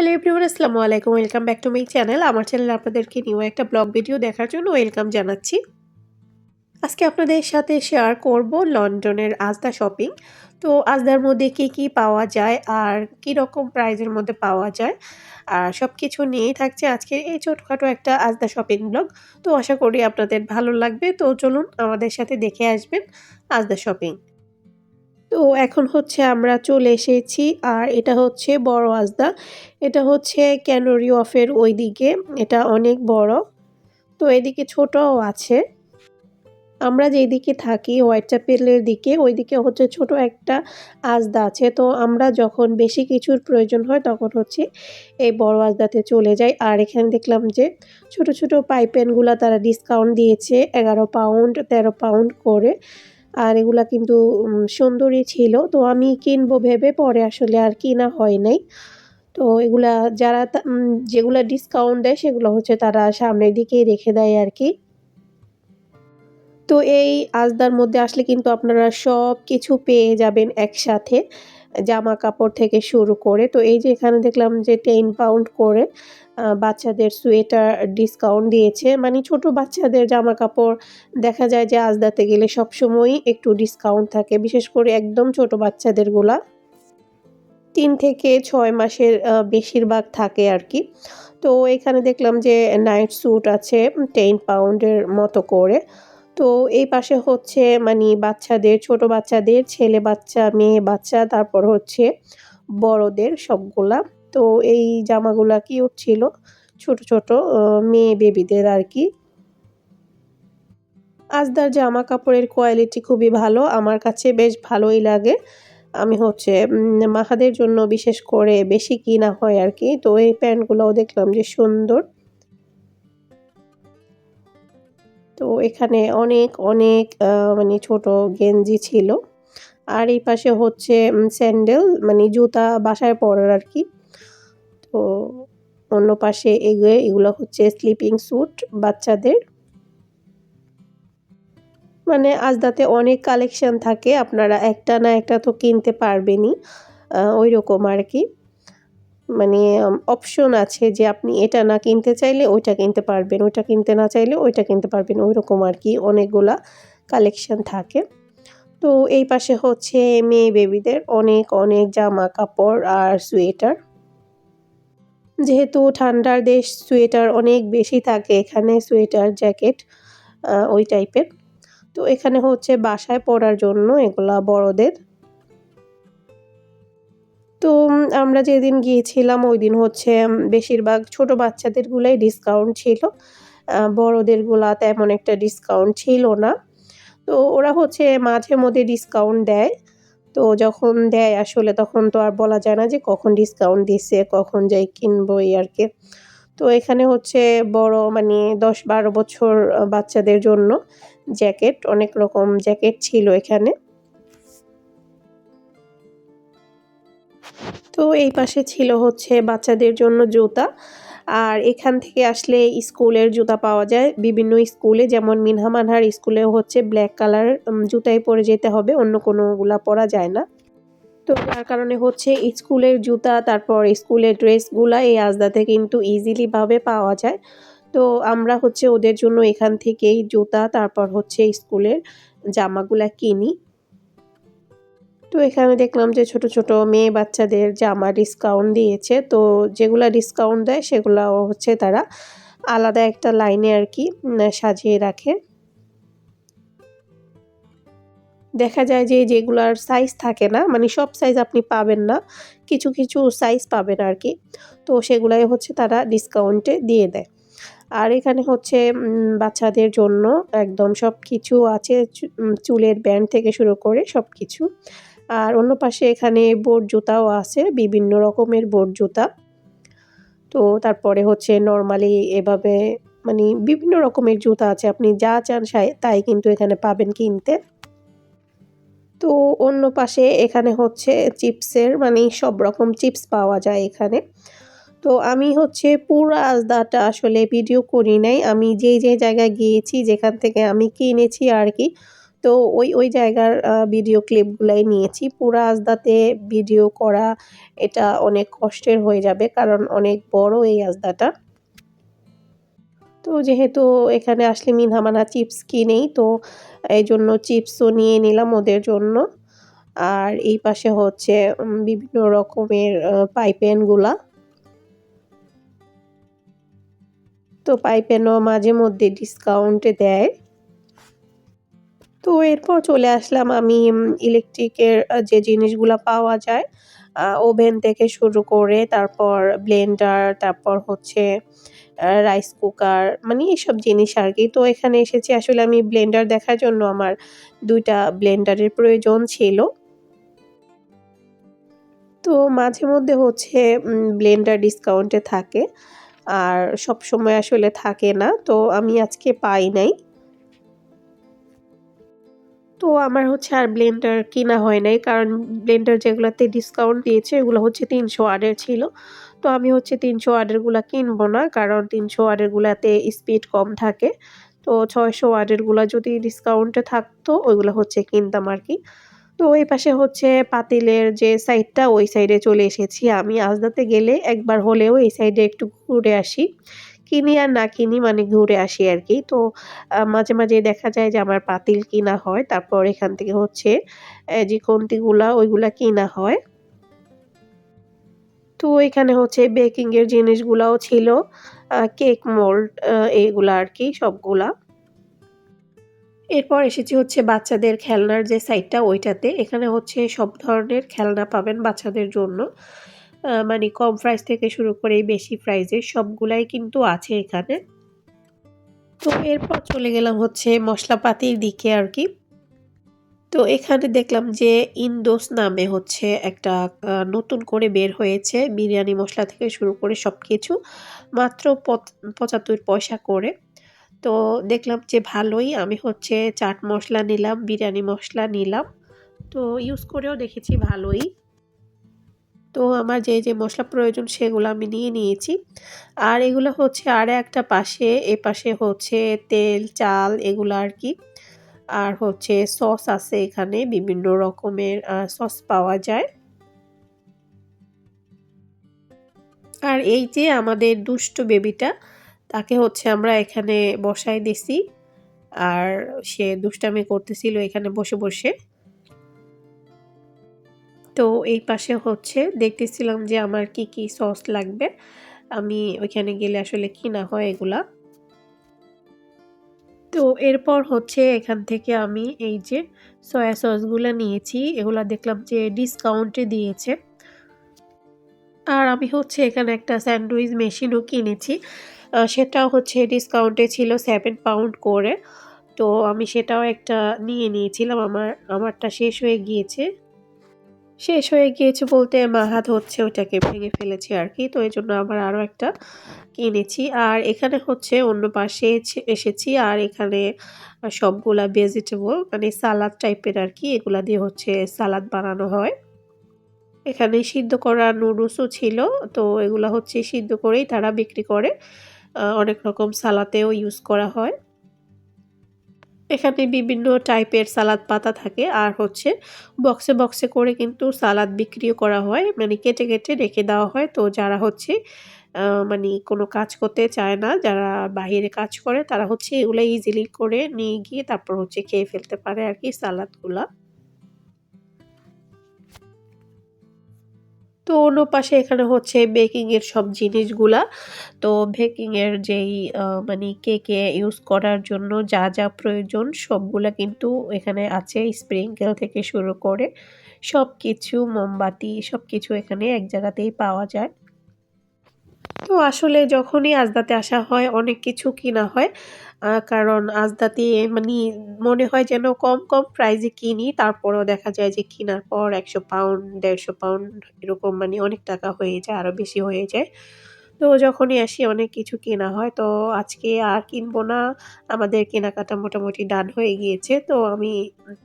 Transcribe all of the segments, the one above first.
Hello everyone আসসালামু আলাইকুম। Welcome back to my channel আমার চ্যানেলে আপনাদেরকে নিউ একটা ব্লগ ভিডিও দেখার জন্য ওয়েলকাম জানাচ্ছি। আজকে আপনাদের সাথে শেয়ার করব লন্ডনের আজদা শপিং তো আজদার মধ্যে কি কি পাওয়া যায় আর কি রকম প্রাইজের মধ্যে পাওয়া যায় আর সব কিছু নিয়েই থাকছে আজকের এই ছোটোখাটো একটা আজদা শপিং ব্লগ তো আশা করি আপনাদের ভালো লাগবে। তো চলুন আমাদের সাথে দেখে আসবেন আজদা শপিং তো এখন হচ্ছে আমরা চলে এসেছি, আর এটা হচ্ছে বড় আজদা। এটা হচ্ছে ক্যানোরি অফের ওই দিকে এটা অনেক বড়। তো এদিকে ছোটও আছে। আমরা যেই দিকে থাকি, হোয়াইট চ্যাপেলের দিকে ওই দিকে হচ্ছে ছোট একটা আজদা আছে। তো আমরা যখন বেশি কিছুর প্রয়োজন হয়, তখন হচ্ছে এই বড় আজদাতে চলে যাই। আর এখানে দেখলাম যে ছোট ছোট পাইপেনগুলো তারা ডিসকাউন্ট দিয়েছে, এগারো পাউন্ড তেরো পাউন্ড করে। আর এগুলা কিন্তু সুন্দরই ছিল। তো আমি কিনবো ভেবে পরে আসলে আর কিনা হয় নাই। তো এগুলা যারা যেগুলা ডিসকাউন্ট দেয় সেগুলো হচ্ছে তারা সামনের দিকেই রেখে দেয় আর কি। তো এই আজদার মধ্যে আসলে কিন্তু আপনারা সব কিছু পেয়ে যাবেন একসাথে জামা কাপড় থেকে শুরু করে। তো এই যে এখানে দেখলাম যে টেন পাউন্ড করে বাচ্চাদের সোয়েটার ডিসকাউন্ট দিয়েছে। মানে ছোট বাচ্চাদের জামা কাপড় দেখা যায় যে আজদাতে গেলে সবসময়ই একটু ডিসকাউন্ট থাকে, বিশেষ করে একদম ছোট বাচ্চাদেরগুলা। তিন থেকে ছয় মাসের বেশিরভাগ থাকে আর কি তো এখানে দেখলাম যে নাইট স্যুট আছে টেন পাউন্ডের মতো করে। তো এই পাশে হচ্ছে মানে বাচ্চাদের, ছোট বাচ্চাদের, ছেলে বাচ্চা, মেয়ে বাচ্চা, তারপর হচ্ছে বড়দের সবগুলা। তো এই জামাগুলা কিউট ছিল? ছোট ছোট মেয়ে বেবিদের আর কি। আজদার জামা কাপড়ের কোয়ালিটি খুবই ভালো, আমার কাছে বেশ ভালোই লাগে। আমি হচ্ছে মাহাদের জন্য বিশেষ করে বেশি কিনা হয় আর কি। তো এই প্যান্টগুলোও দেখলাম যে সুন্দর। তো এখানে অনেক অনেক মানে ছোট গেঞ্জি ছিল। আর এই পাশে হচ্ছে স্যান্ডেল মানে জুতা বাসায় পরার আর কি। তো অন্য পাশে এগুলো এগুলো হচ্ছে স্লিপিং স্যুট বাচ্চাদের। মানে আজদাতে অনেক কালেকশন থাকে, আপনারা একটা না একটা তো কিনতে পারবেনই ওই রকম আর কি মানে অপশন আছে যে আপনি এটা না কিনতে চাইলে ওইটা কিনতে পারবেন, ওইটা কিনতে না চাইলে ওইটা কিনতে পারবেন ওই রকম আর কি অনেকগুলা কালেকশন থাকে। তো এই পাশে হচ্ছে মেয়ে বেবিদের অনেক অনেক জামা কাপড় আর সোয়েটার যেহেতু ঠান্ডার দেশ, সোয়েটার অনেক বেশি থাকে এখানে, সোয়েটার, জ্যাকেট ওই টাইপের। তো এখানে হচ্ছে বাসায় পরার জন্য এগুলা বড়দের। তো আমরা যেদিন গিয়েছিলাম ওই দিন হচ্ছে বেশিরভাগ ছোট বাচ্চাদেরগুলাই ডিসকাউন্ট ছিল। বড়দেরগুলা তেমন একটা ডিসকাউন্ট ছিল না। তো ওরা হচ্ছে মাঝে মধ্যে ডিসকাউন্ট দেয়। তো যখন দেয় আসলে তখন তো আর বলা যায় না যে কখন ডিসকাউন্ট দিছে, কখন যাই কিনবো এই আর কি। তো এখানে হচ্ছে বড় মানে দশ বারো বছর বাচ্চাদের জন্য জ্যাকেট, অনেক রকম জ্যাকেট ছিল এখানে। তো এই পাশে ছিল হচ্ছে বাচ্চাদের জন্য জুতা। আর এখান থেকে আসলে স্কুলের জুতা পাওয়া যায়। বিভিন্ন স্কুলে, যেমন মিনহামানহার স্কুলে হচ্ছে ব্ল্যাক কালার জুতাই পরে যেতে হবে, অন্য কোনোগুলা পরা যায় না। তো যার কারণে হচ্ছে স্কুলের জুতা, তারপর স্কুলের ড্রেসগুলা এই আজদাতে কিন্তু ইজিলিভাবে পাওয়া যায়। তো আমরা হচ্ছে ওদের জন্য এখান থেকেই জুতা, তারপর হচ্ছে স্কুলের জামাগুলা কিনি। তো এখানে দেখলাম যে ছোট ছোট মেয়ে বাচ্চাদের জামা ডিসকাউন্ট দিয়েছে। তো যেগুলা ডিসকাউন্ট দেয় সেগুলো হচ্ছে তারা আলাদা একটা লাইনে আর কি সাজিয়ে রাখে। দেখা যায় যে যেগুলার সাইজ থাকে না মানে সব সাইজ আপনি পাবেন না, কিছু কিছু সাইজ পাবেন আর কি। তো সেগুলাই হচ্ছে তারা ডিসকাউন্টে দিয়ে দেয়। আর এখানে হচ্ছে বাচ্চাদের জন্য একদম সব কিছু আছে চুলের ব্যান্ড থেকে শুরু করে সব কিছু আর অন্য পাশে এখানে বোট জুতাও আছে, বিভিন্ন রকমের বোট জুতা। তো তারপরে হচ্ছে নর্মালি এভাবে মানে বিভিন্ন রকমের জুতা আছে, আপনি যা চান তাই কিন্তু এখানে পাবেন কিনতে। তো অন্য পাশে এখানে হচ্ছে চিপসের মানে সব রকম চিপস পাওয়া যায় এখানে। তো আমি হচ্ছে পুরো আজদাটা আসলে ভিডিও করি নাই, আমি যেই যে জায়গায় গিয়েছি, যেখান থেকে আমি কিনেছি আর কি তো ওই ওই জায়গার ভিডিও ক্লিপগুলাই নিয়েছি। পুরা আজদাতে ভিডিও করা এটা অনেক কষ্টের হয়ে যাবে, কারণ অনেক বড় এই আজদাটা। তো যেহেতু এখানে আসলে মিনহামানা চিপস কিনেই তো এই জন্য চিপসও নিয়ে নিলাম ওদের জন্য। আর এই পাশে হচ্ছে বিভিন্ন রকমের পাইপেনগুলা তো পাইপেনও মাঝে মধ্যে ডিসকাউন্টে দেয়। তো এরপর চলে আসলাম আমি ইলেকট্রিকের যে জিনিসগুলো পাওয়া যায় ওভেন থেকে শুরু করে তারপর ব্লেন্ডার তারপর হচ্ছে রাইস কুকার মানে এইসব জিনিস আর কি। তো এখানে এসেছি আসলে আমি ব্লেন্ডার দেখার জন্য আমার দুইটা ব্লেন্ডারের প্রয়োজন ছিল। তো মাঝে মধ্যে হচ্ছে ব্লেন্ডার ডিসকাউন্টে থাকে, আর সব সময় আসলে থাকে না। তো আমি আজকে পাই নাই। তো আমার হচ্ছে আর ব্লেন্ডার কিনা হয় নাই। কারণ ব্লেন্ডার যেগুলোতে ডিসকাউন্ট দিয়েছে, এগুলো হচ্ছে তিনশো ওয়ার্ডের ছিল। তো আমি হচ্ছে তিনশো ওয়ার্ডেরগুলো কিনবো না, কারণ তিনশো ওয়ার্ডেরগুলোতে স্পিড কম থাকে। তো ছয়শো ওয়ার্ডেরগুলো যদি ডিসকাউন্টে থাকতো, ওইগুলো হচ্ছে কিনতাম আর কি। তো ওই পাশে হচ্ছে পাতিলের যে সাইডটা ওই সাইডে চলে এসেছি আমি। আজদাতে গেলে একবার হলেও এই সাইডে একটু ঘুরে আসি। কিনি আর না কিনি মানে ঘুরে আসি আর কি তো মাঝে মাঝে দেখা যায় যে আমার পাতিল কিনা হয়, তারপর এখান থেকে হচ্ছে যে কন্তিগুলা, ওইগুলা কিনা হয়। তো এখানে হচ্ছে বেকিংয়ের জিনিসগুলাও ছিল কেক মোল্ড এইগুলা আর কি সবগুলা। এরপর এসেছি হচ্ছে বাচ্চাদের খেলনার যে সাইডটা ওইটাতে। এখানে হচ্ছে সব ধরনের খেলনা পাবেন বাচ্চাদের জন্য। মানে কম প্রাইস থেকে শুরু করে বেশি প্রাইজের সবগুলাই কিন্তু আছে এখানে। তো এরপর চলে গেলাম হচ্ছে মশলাপাতির দিকে আর কি। তো এখানে দেখলাম যে ইন্দোস নামে হচ্ছে একটা নতুন করে বের হয়েছে বিরিয়ানি মশলা থেকে শুরু করে সব কিছু মাত্র পঁচাত্তর পয়সা করে। তো দেখলাম যে ভালোই, আমি হচ্ছে চাট মশলা নিলাম, বিরিয়ানি মশলা নিলাম। তো ইউজ করেও দেখেছি ভালোই। তো আমার যে যে মশলা প্রয়োজন সেগুলো আমি নিয়ে নিয়েছি। আর এগুলো হচ্ছে আর একটা পাশে, এ পাশে হচ্ছে তেল, চাল এগুলো আর কি। আর হচ্ছে সস আছে এখানে, বিভিন্ন রকমের সস পাওয়া যায়। আর এই যে আমাদের দুষ্ট বেবিটা, তাকে হচ্ছে আমরা এখানে বসাই দিছি। আর সে দুষ্টামি করতেছিল এখানে বসে বসে। তো এই পাশে হচ্ছে দেখতেছিলাম যে আমার কি কি সস লাগবে। আমি ওইখানে গেলে আসলে কিনা হয় এগুলা। তো এরপর হচ্ছে এখান থেকে আমি এই যে সয়া সসগুলো নিয়েছি, এগুলা দেখলাম যে ডিসকাউন্টে দিয়েছে। আর আমি হচ্ছে এখানে একটা স্যান্ডউইচ মেশিনও কিনেছি। সেটাও হচ্ছে ডিসকাউন্টে ছিল সেভেন পাউন্ড করে। তো আমি সেটাও একটা নিয়ে নিয়েছিলাম, আমার, আমারটা শেষ হয়ে গিয়েছে। শেষ হয়ে গিয়েছে বলতে মা হাত হচ্ছে ওটাকে ভেঙে ফেলেছি আর কি। তো এই জন্য আবার আরও একটা কিনেছি। আর এখানে হচ্ছে অন্য পাশে এসেছি আর এখানে সবগুলা ভেজিটেবল মানে সালাদ টাইপের আর কি, এগুলা দিয়ে হচ্ছে সালাদ বানানো হয়। এখানে সিদ্ধ করা নুডলসও ছিল, তো এগুলো হচ্ছে সিদ্ধ করেই তারা বিক্রি করে। অনেক রকম সালাতেও ইউজ করা হয়। এখানে বিভিন্ন টাইপের সালাদ পাতা থাকে আর হচ্ছে বক্সে বক্সে করে কিন্তু সালাদ বিক্রিও করা হয় মানে কেটে কেটে রেখে দেওয়া হয়। তো যারা হচ্ছে মানে কোনো কাজ করতে চায় না, যারা বাহিরে কাজ করে, তারা হচ্ছে এগুলো ইজিলি করে নিয়ে গিয়ে তারপর হচ্ছে খেয়ে ফেলতে পারে আর কি সালাদগুলা। তো অন্য পাশে এখানে হচ্ছে বেকিংয়ের সব জিনিসগুলা। তো বেকিংয়ের যেই মানে কে কে ইউজ করার জন্য যা যা প্রয়োজন সবগুলা কিন্তু এখানে আছে। স্প্রিংকেল থেকে শুরু করে সব কিছু মোমবাতি সব কিছু এখানে এক জায়গাতেই পাওয়া যায়। তো আসলে যখনই আজদাতে আসা হয়, অনেক কিছু কিনা হয়। কারণ আজদাতে মানে মনে হয় যেন কম কম প্রাইজে কিনি, তারপরেও দেখা যায় যে কেনার পর একশো পাউন্ড দেড়শো পাউন্ড এরকম মানে অনেক টাকা হয়ে যায় আরও বেশি হয়ে যায়। তো যখনই আসি, অনেক কিছু কেনা হয়। তো আজকে আর কিনবো না, আমাদের কেনাকাটা মোটামুটি ডান হয়ে গিয়েছে। তো আমি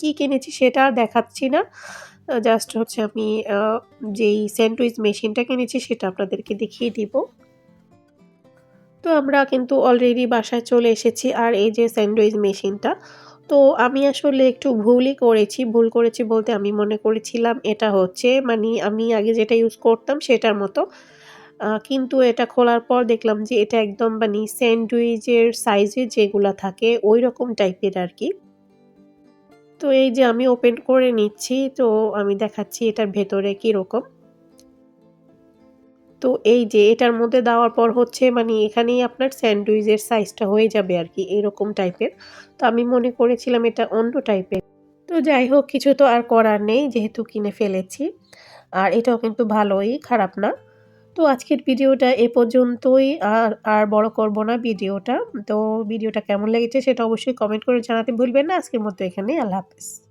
কি কিনেছি সেটা দেখাচ্ছি না। জাস্ট হচ্ছে আমি যেই স্যান্ডউইচ মেশিনটা কিনেছি, সেটা আপনাদেরকে দেখিয়ে দিব। তো আমরা কিন্তু অলরেডি বাসায় চলে এসেছি আর এই যে স্যান্ডউইচ মেশিনটা তো আমি আসলে একটু ভুলই করেছি। ভুল করেছি বলতে আমি মনে করেছিলাম এটা হচ্ছে মানে আমি আগে যেটা ইউজ করতাম সেটার মতো। কিন্তু এটা খোলার পর দেখলাম যে এটা একদম মানে স্যান্ডউইচের সাইজে যেগুলো থাকে ওই রকম টাইপের আর কি তো এই যে আমি ওপেন করে নিচ্ছি। তো আমি দেখাচ্ছি এটার ভেতরে কীরকম। তো এই যে এটার মধ্যে দেওয়ার পর হচ্ছে মানে এখানেই আপনার স্যান্ডউইচের সাইজটা হয়ে যাবে আর কি এরকম টাইপের। তো আমি মনে করেছিলাম এটা অন্য টাইপের। তো যাই হোক কিছু তো আর করার নেই যেহেতু কিনে ফেলেছি। আর এটাও কিন্তু ভালোই, খারাপ না। তো আজকের ভিডিওটা এ পর্যন্তই আর আর বড় করব না ভিডিওটা। তো ভিডিওটা কেমন লেগেছে সেটা অবশ্যই কমেন্ট করে জানাতে ভুলবেন না। আজকের মতো এখানেই আল্লাহ হাফেজ।